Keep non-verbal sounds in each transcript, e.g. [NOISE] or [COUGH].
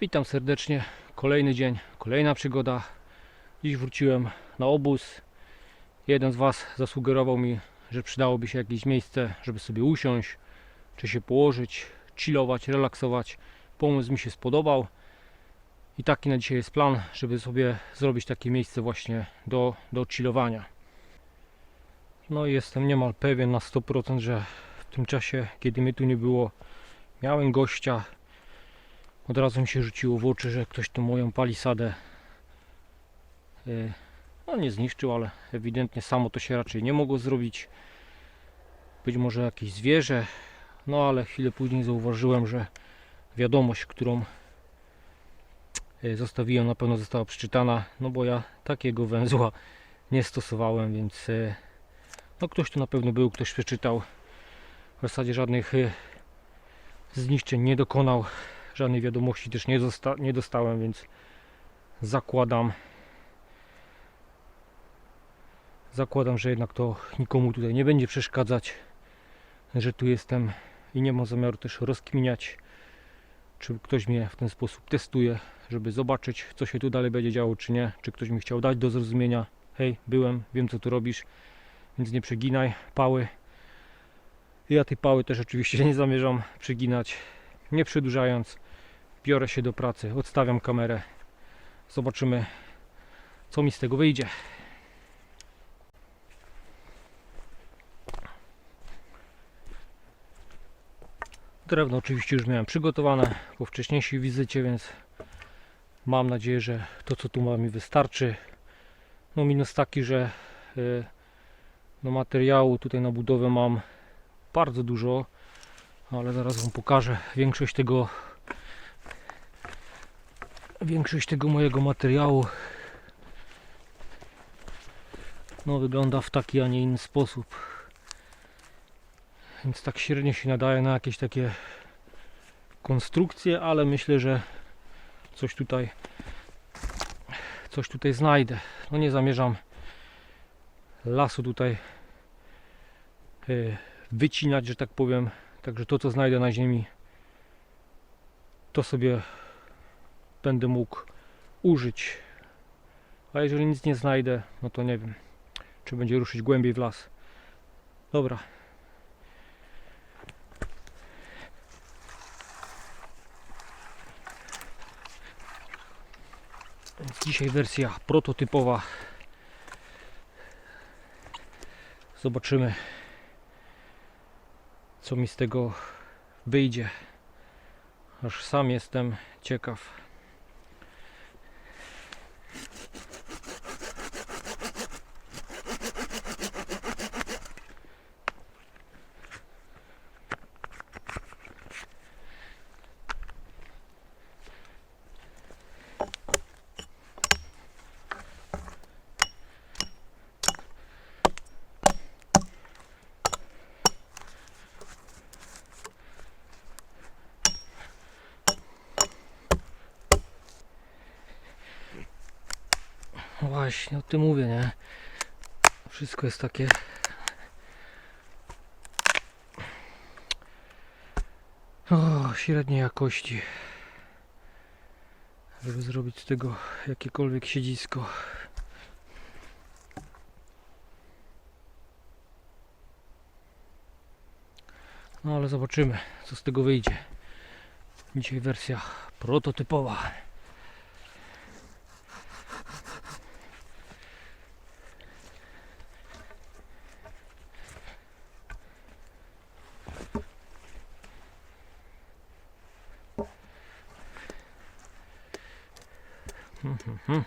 Witam serdecznie. Kolejny dzień, kolejna przygoda. Dziś wróciłem na obóz. Jeden z Was zasugerował mi, że przydałoby się jakieś miejsce, żeby sobie usiąść, czy się położyć, chillować, relaksować. Pomysł mi się spodobał. I taki na dzisiaj jest plan, żeby sobie zrobić takie miejsce właśnie do, do chillowania. No i jestem niemal pewien na 100%, że w tym czasie, kiedy mnie tu nie było, miałem gościa, od razu mi się rzuciło w oczy, że ktoś tu moją palisadę y, no nie zniszczył, ale ewidentnie samo to się raczej nie mogło zrobić. Być może jakieś zwierzę, no ale chwilę później zauważyłem, że wiadomość, którą y, zostawiłem na pewno została przeczytana, no bo ja takiego węzła nie stosowałem, więc y, no ktoś tu na pewno był, ktoś przeczytał. W zasadzie żadnych zniszczeń nie dokonał żadnej wiadomości też nie, nie dostałem, więc zakładam zakładam, że jednak to nikomu tutaj nie będzie przeszkadzać, że tu jestem i nie mam zamiaru też rozkminiać, czy ktoś mnie w ten sposób testuje, żeby zobaczyć, co się tu dalej będzie działo, czy nie, czy ktoś mi chciał dać do zrozumienia, hej, byłem, wiem co tu robisz, więc nie przeginaj pały. Ja tej pały też oczywiście [LAUGHS] nie zamierzam przeginać, nie przedłużając, biorę się do pracy, odstawiam kamerę. Zobaczymy, co mi z tego wyjdzie. Drewno oczywiście już miałem przygotowane po wcześniejszej wizycie, więc mam nadzieję, że to co tu mam mi wystarczy. No minus taki, że y, no materiału tutaj na budowę mam bardzo dużo, ale zaraz Wam pokażę większość tego większość tego mojego materiału no wygląda w taki, a nie inny sposób. Więc tak średnio się nadaje na jakieś takie konstrukcje, ale myślę, że coś tutaj coś tutaj znajdę. No nie zamierzam lasu tutaj y, wycinać, że tak powiem. Także to co znajdę na ziemi to sobie będę mógł użyć. A jeżeli nic nie znajdę, no to nie wiem, czy będzie ruszyć głębiej w las. Dobra. Dzisiaj wersja prototypowa. Zobaczymy, co mi z tego wyjdzie. Aż sam jestem ciekaw. No właśnie, o tym mówię, nie? Wszystko jest takie. O, średniej jakości. Żeby zrobić z tego jakiekolwiek siedzisko. No ale zobaczymy, co z tego wyjdzie. Dzisiaj wersja prototypowa. 嗯哼哼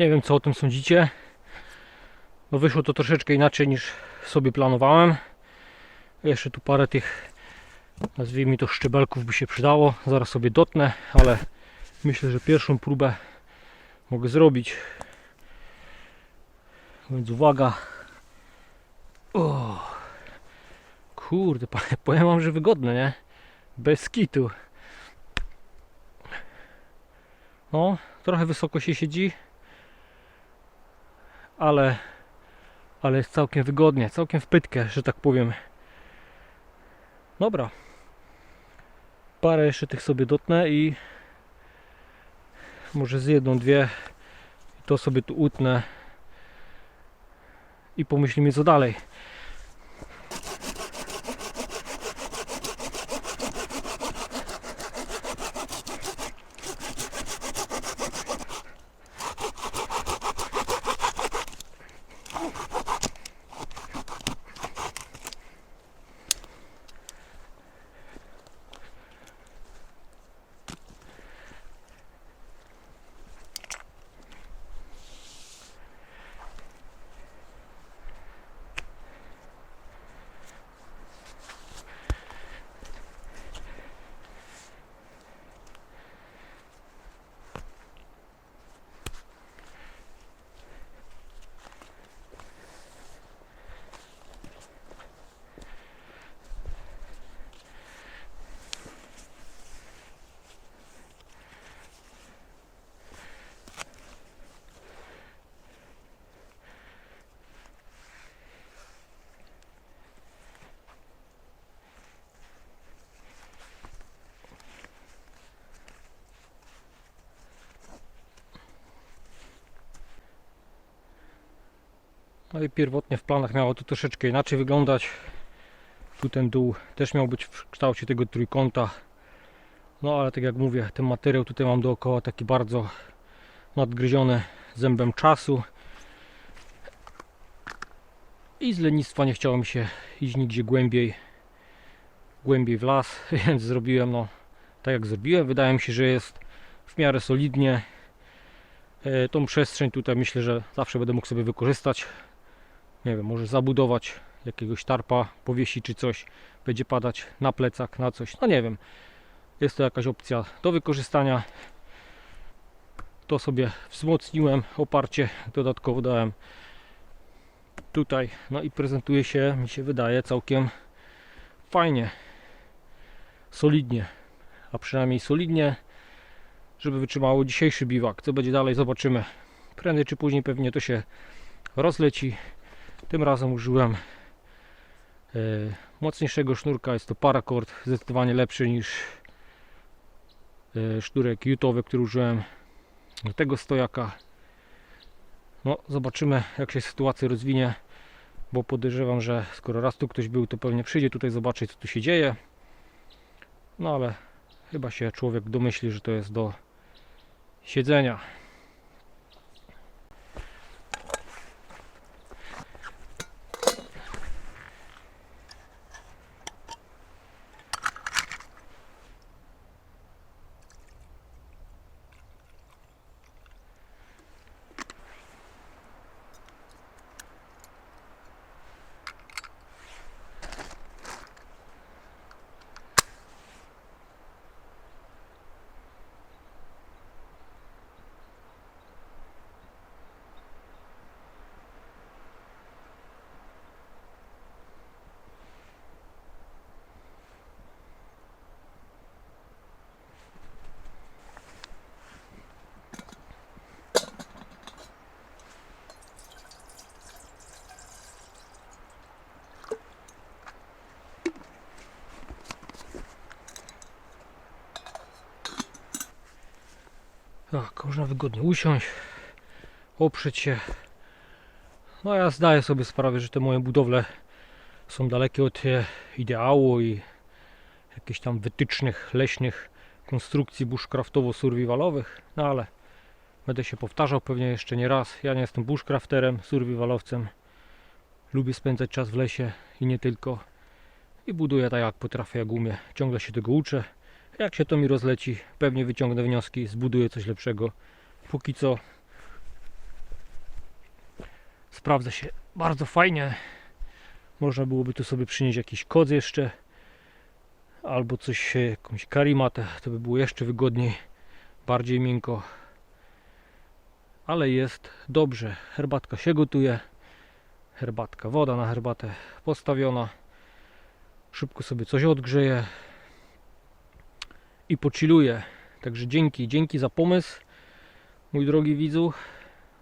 Nie wiem co o tym sądzicie. No wyszło to troszeczkę inaczej niż sobie planowałem. Jeszcze tu parę tych nazwijmy to szczebelków by się przydało. Zaraz sobie dotnę, ale myślę, że pierwszą próbę mogę zrobić. Więc uwaga. O, kurde, [LAUGHS] powiem wam, że wygodne, nie? Bez kitu. No, trochę wysoko się siedzi, ale, ale jest całkiem wygodnie, całkiem w pytkę, że tak powiem. Dobra. Parę jeszcze tych sobie dotnę i może z jedną, dwie to sobie tu utnę i pomyślimy co dalej. No i pierwotnie w planach miało to troszeczkę inaczej wyglądać. Tu ten dół też miał być w kształcie tego trójkąta. No ale tak jak mówię, ten materiał tutaj mam dookoła taki bardzo nadgryziony zębem czasu. I z lenistwa nie chciało mi się iść nigdzie głębiej, głębiej w las, [LAUGHS] więc zrobiłem no tak jak zrobiłem. Wydaje mi się, że jest w miarę solidnie. E, Tą przestrzeń tutaj myślę, że zawsze będę mógł sobie wykorzystać nie wiem, może zabudować jakiegoś tarpa, powiesić czy coś, będzie padać na plecak, na coś, no nie wiem. Jest to jakaś opcja do wykorzystania. To sobie wzmocniłem, oparcie dodatkowo dałem tutaj, no i prezentuje się, mi się wydaje, całkiem fajnie, solidnie, a przynajmniej solidnie, żeby wytrzymało dzisiejszy biwak. Co będzie dalej, zobaczymy. Prędzej czy później pewnie to się rozleci. Tym razem użyłem e, mocniejszego sznurka. Jest to paracord, zdecydowanie lepszy niż e, sznurek jutowy, który użyłem do tego stojaka. No, zobaczymy jak się sytuacja rozwinie, bo podejrzewam, że skoro raz tu ktoś był, to pewnie przyjdzie tutaj zobaczyć co tu się dzieje. No ale chyba się człowiek domyśli, że to jest do siedzenia. Tak, można wygodnie usiąść, oprzeć się. No ja zdaję sobie sprawę, że te moje budowle są dalekie od e, ideału i jakichś tam wytycznych leśnych konstrukcji bushcraftowo-survivalowych, no ale będę się powtarzał pewnie jeszcze nie raz. Ja nie jestem bushcrafterem, survivalowcem. Lubię spędzać czas w lesie i nie tylko. I buduję tak jak potrafię, jak umiem. Ciągle się tego uczę. Jak się to mi rozleci, pewnie wyciągnę wnioski, zbuduję coś lepszego. Póki co sprawdza się bardzo fajnie. Można byłoby tu sobie przynieść jakiś koc jeszcze. Albo coś, e, jakąś karimatę. To by było jeszcze wygodniej. Bardziej miękko. Ale jest dobrze. Herbatka się gotuje. Herbatka, woda na herbatę postawiona. Szybko sobie coś odgrzeje. I pochilluje. Także dzięki, dzięki za pomysł. Mój drogi widzu.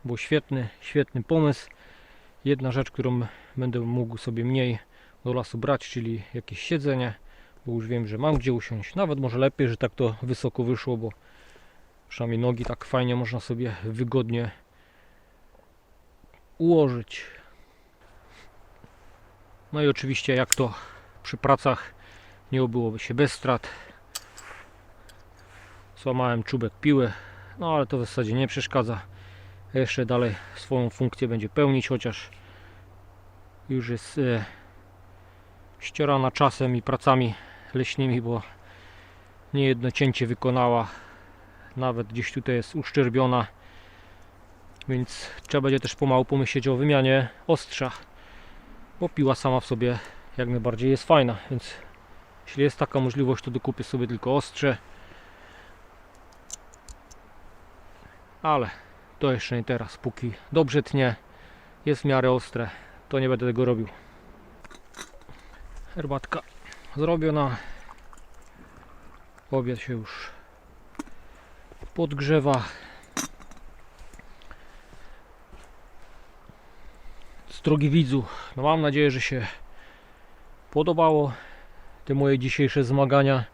Był świetny, świetny pomysł. Jedna rzecz, którą będę mógł sobie mniej do lasu brać, czyli jakieś siedzenie, bo już wiem, że mam gdzie usiąść. Nawet może lepiej, że tak to wysoko wyszło, bo przynajmniej nogi tak fajnie można sobie wygodnie ułożyć. No i oczywiście jak to przy pracach nie obyłoby się bez strat. Złamałem czubek piły, no ale to w zasadzie nie przeszkadza. Jeszcze dalej swoją funkcję będzie pełnić, chociaż już jest e, ścierana czasem i pracami leśnymi, bo niejedno cięcie wykonała. Nawet gdzieś tutaj jest uszczerbiona. Więc trzeba będzie też pomału pomyśleć o wymianie ostrza. Bo piła sama w sobie jak najbardziej jest fajna, więc jeśli jest taka możliwość, to dokupię sobie tylko ostrze. Ale to jeszcze nie teraz, póki dobrze tnie, jest w miarę ostre, to nie będę tego robił. Herbatka zrobiona. Obiad się już podgrzewa. Drogi widzu, no mam nadzieję, że się podobało te moje dzisiejsze zmagania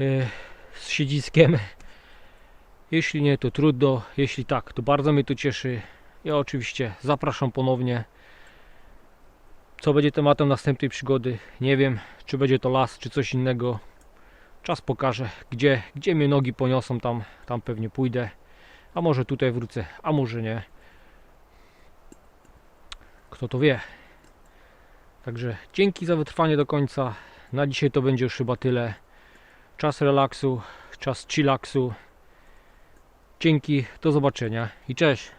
e, z siedziskiem. Jeśli nie, to trudno. Jeśli tak, to bardzo mnie to cieszy. Ja oczywiście zapraszam ponownie. Co będzie tematem następnej przygody? Nie wiem, czy będzie to las, czy coś innego. Czas pokaże, gdzie, gdzie mnie nogi poniosą, tam, tam pewnie pójdę. A może tutaj wrócę, a może nie. Kto to wie. Także dzięki za wytrwanie do końca. Na dzisiaj to będzie już chyba tyle. Czas relaksu, czas chillaksu. Dzięki, do zobaczenia i cześć.